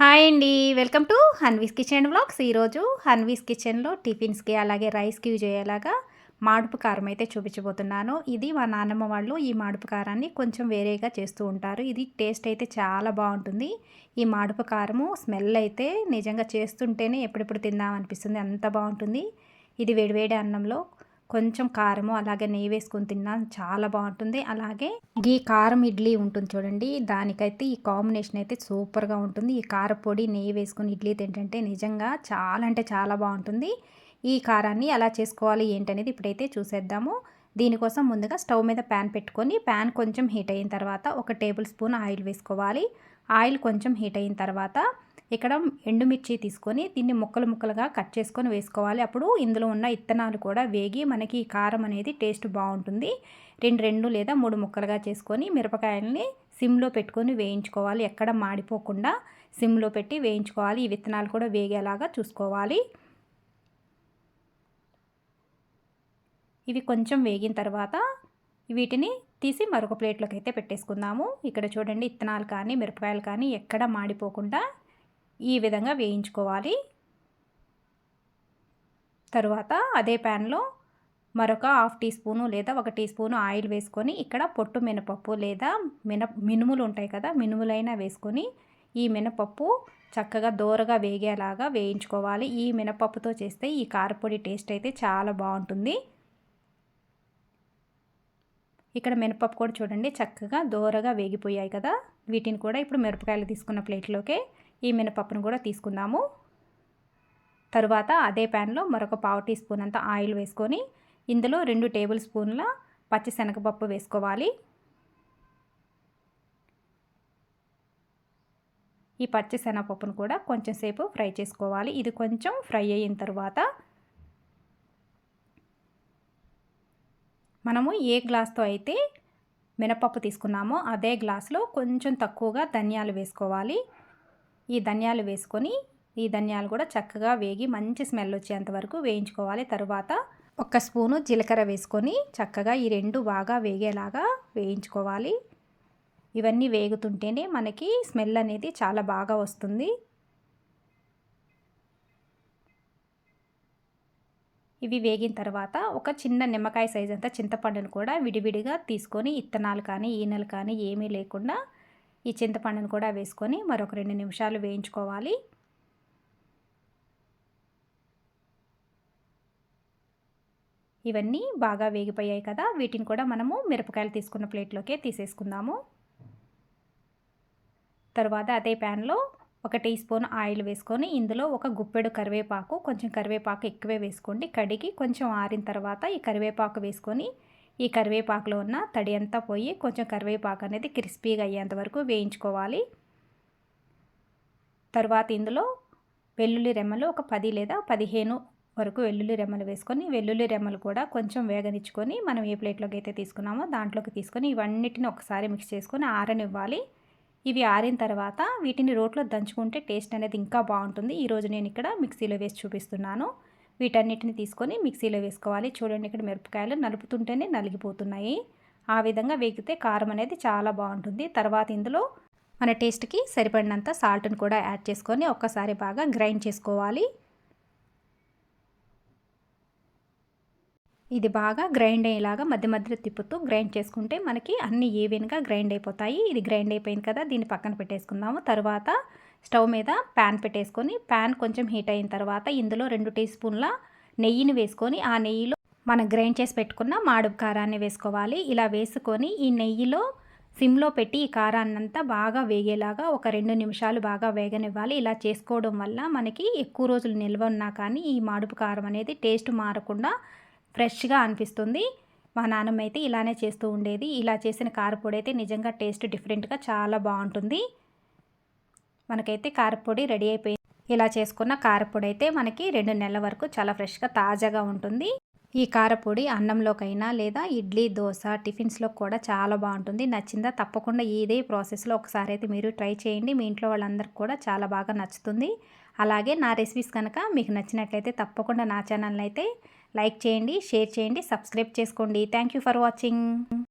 Hi అండి. Welcome to Hanvi's kitchen blogs ఈరోజు హన్వీస్ కిచెన్లో టిఫిన్స్కి అలాగే రైస్కి యూజ్ అయ్యేలాగా మాడుపు కారం అయితే చూపించబోతున్నాను. ఇది మా నాన్నమ్మ వాళ్ళు ఈ మాడుపు కారాన్ని కొంచెం వేరేగా చేస్తూ ఉంటారు. ఇది టేస్ట్ అయితే చాలా బాగుంటుంది. ఈ మాడుపు కారము స్మెల్ అయితే నిజంగా చేస్తుంటేనే ఎప్పుడెప్పుడు తిందామనిపిస్తుంది అంత బాగుంటుంది. ఇది వేడివేడి అన్నంలో కొంచెం కారము అలాగే నెయ్యి వేసుకొని తిన్నా చాలా బాగుంటుంది. అలాగే ఈ కారం ఇడ్లీ ఉంటుంది చూడండి. దానికైతే ఈ కాంబినేషన్ అయితే సూపర్గా ఉంటుంది. ఈ కారపొడి నెయ్యి వేసుకొని ఇడ్లీ తింటుంటే నిజంగా చాలా అంటే చాలా బాగుంటుంది. ఈ కారాన్ని ఎలా చేసుకోవాలి ఏంటనేది ఇప్పుడైతే చూసేద్దాము. దీనికోసం ముందుగా స్టవ్ మీద ప్యాన్ పెట్టుకొని ప్యాన్ కొంచెం హీట్ అయిన తర్వాత ఒక టేబుల్ స్పూన్ ఆయిల్ వేసుకోవాలి. ఆయిల్ కొంచెం హీట్ అయిన తర్వాత ఇక్కడ ఎండుమిర్చి తీసుకొని దీన్ని ముక్కలు ముక్కలుగా కట్ చేసుకొని వేసుకోవాలి. అప్పుడు ఇందులో ఉన్న ఇత్తనాలు కూడా వేగి మనకి కారం అనేది టేస్ట్ బాగుంటుంది. రెండు రెండు లేదా మూడు ముక్కలుగా చేసుకొని మిరపకాయలని సిమ్లో పెట్టుకొని వేయించుకోవాలి. ఎక్కడ మాడిపోకుండా సిమ్లో పెట్టి వేయించుకోవాలి. ఈ విత్తనాలు కూడా వేగేలాగా చూసుకోవాలి. ఇవి కొంచెం వేగిన తర్వాత వీటిని తీసి మరొక ప్లేట్లోకి అయితే పెట్టేసుకుందాము. ఇక్కడ చూడండి ఇత్తనాలు కానీ మిరపకాయలు కానీ ఎక్కడ మాడిపోకుండా ఈ విధంగా వేయించుకోవాలి. తరువాత అదే ప్యాన్లో మరొక హాఫ్ టీ స్పూను లేదా ఒక టీ స్పూను ఆయిల్ వేసుకొని ఇక్కడ పొట్టు మినపప్పు లేదా మిన మినుములు ఉంటాయి కదా మినుములైనా వేసుకొని ఈ మినపప్పు చక్కగా దోరగా వేగేలాగా వేయించుకోవాలి. ఈ మినపప్పుతో చేస్తే ఈ కారపొడి టేస్ట్ అయితే చాలా బాగుంటుంది. ఇక్కడ మినపప్పు కూడా చూడండి చక్కగా దోరగా వేగిపోయాయి కదా. వీటిని కూడా ఇప్పుడు మిరపకాయలు తీసుకున్న ప్లేట్లోకే ఈ మినపప్పును కూడా తీసుకుందాము. తరువాత అదే ప్యాన్లో మరొక పావు టీ స్పూన్ అంత ఆయిల్ వేసుకొని ఇందులో రెండు టేబుల్ స్పూన్ల పచ్చిశనగపప్పు వేసుకోవాలి. ఈ పచ్చి శనగపప్పును కూడా కొంచెం సేపు ఫ్రై చేసుకోవాలి. ఇది కొంచెం ఫ్రై అయిన తర్వాత మనము ఏ గ్లాస్తో అయితే మినపప్పు తీసుకున్నామో అదే గ్లాస్లో కొంచెం తక్కువగా ధనియాలు వేసుకోవాలి. ఈ ధనియాలు వేసుకొని ఈ ధనియాలు కూడా చక్కగా వేగి మంచి స్మెల్ వచ్చేంత వరకు వేయించుకోవాలి. తర్వాత ఒక స్పూను జీలకర్ర వేసుకొని చక్కగా ఈ రెండు బాగా వేగేలాగా వేయించుకోవాలి. ఇవన్నీ వేగుతుంటేనే మనకి స్మెల్ అనేది చాలా బాగా వస్తుంది. ఇవి వేగిన తర్వాత ఒక చిన్న నిమ్మకాయ సైజ్ అంతా చింతపండును కూడా విడివిడిగా తీసుకొని ఇత్తనాలు కానీ ఈనెలు కానీ ఏమీ లేకుండా ఈ చింతపండును కూడా వేసుకొని మరొక రెండు నిమిషాలు వేయించుకోవాలి. ఇవన్నీ బాగా వేగిపోయాయి కదా వీటిని కూడా మనము మిరపకాయలు తీసుకున్న ప్లేట్లోకే తీసేసుకుందాము. తర్వాత అదే ప్యాన్లో ఒక టీ స్పూన్ ఆయిల్ వేసుకొని ఇందులో ఒక గుప్పెడు కరివేపాకు కొంచెం కరివేపాకు ఎక్కువే వేసుకోండి. కడిగి కొంచెం ఆరిన తర్వాత ఈ కరివేపాకు వేసుకొని ఈ కరివేపాకులో ఉన్న తడి అంతా పోయి కొంచెం కరివేపాకు అనేది క్రిస్పీగా అయ్యేంత వరకు వేయించుకోవాలి. తర్వాత ఇందులో వెల్లుల్లి రెమ్మలు ఒక పది లేదా పదిహేను వరకు వెల్లుల్లి రెమ్మలు వేసుకొని వెల్లుల్లి రెమ్మలు కూడా కొంచెం వేగనిచ్చుకొని మనం ఏ ప్లేట్లోకి అయితే తీసుకున్నామో దాంట్లోకి తీసుకొని ఇవన్నిటిని ఒకసారి మిక్స్ చేసుకొని ఆరనివ్వాలి. ఇవి ఆరిన తర్వాత వీటిని రోట్లో దంచుకుంటే టేస్ట్ అనేది ఇంకా బాగుంటుంది. ఈరోజు నేను ఇక్కడ మిక్సీలో వేసి చూపిస్తున్నాను. వీటన్నిటిని తీసుకొని మిక్సీలో వేసుకోవాలి. చూడండి ఇక్కడ మిరపకాయలు నలుపుతుంటేనే నలిగిపోతున్నాయి. ఆ విధంగా వేగితే కారం అనేది చాలా బాగుంటుంది. తర్వాత ఇందులో మన టేస్ట్కి సరిపడినంత సాల్ట్ని కూడా యాడ్ చేసుకొని ఒక్కసారి బాగా గ్రైండ్ చేసుకోవాలి. ఇది బాగా గ్రైండ్ అయ్యేలాగా మధ్య మధ్యలో తిప్పుతూ గ్రైండ్ చేసుకుంటే మనకి అన్ని ఈవెన్గా గ్రైండ్ అయిపోతాయి. ఇది గ్రైండ్ అయిపోయింది కదా దీన్ని పక్కన పెట్టేసుకుందాము. తర్వాత స్టవ్ మీద ప్యాన్ పెట్టేసుకొని ప్యాన్ కొంచెం హీట్ అయిన తర్వాత ఇందులో రెండు టీ స్పూన్ల నెయ్యిని వేసుకొని ఆ నెయ్యిలో మనం గ్రైండ్ చేసి పెట్టుకున్న మాడు కారాన్ని వేసుకోవాలి. ఇలా వేసుకొని ఈ నెయ్యిలో సిమ్లో పెట్టి ఈ కారాన్నంతా బాగా వేగేలాగా ఒక రెండు నిమిషాలు బాగా వేగనివ్వాలి. ఇలా చేసుకోవడం వల్ల మనకి ఎక్కువ రోజులు నిల్వ ఉన్నా కానీ ఈ మాడుపు కారం అనేది టేస్ట్ మారకుండా ఫ్రెష్గా అనిపిస్తుంది. మా నాన్నమ్మ అయితే ఇలానే చేస్తూ ఉండేది. ఇలా చేసిన కారపొడి అయితే నిజంగా టేస్ట్ డిఫరెంట్గా చాలా బాగుంటుంది. మనకైతే కారపొడి రెడీ అయిపోయింది. ఇలా చేసుకున్న కారపొడి అయితే మనకి రెండు నెలల వరకు చాలా ఫ్రెష్గా తాజాగా ఉంటుంది. ఈ కారపొడి అన్నంలోకైనా లేదా ఇడ్లీ దోశ టిఫిన్స్లో కూడా చాలా బాగుంటుంది. నచ్చిందా తప్పకుండా ఇదే ప్రాసెస్లో ఒకసారి అయితే మీరు ట్రై చేయండి. మీ ఇంట్లో వాళ్ళందరికీ కూడా చాలా బాగా నచ్చుతుంది. అలాగే నా రెసిపీస్ కనుక మీకు నచ్చినట్లయితే తప్పకుండా నా ఛానల్ అయితే లైక్ చేయండి షేర్ చేయండి సబ్స్క్రైబ్ చేసుకోండి. Thank for watching.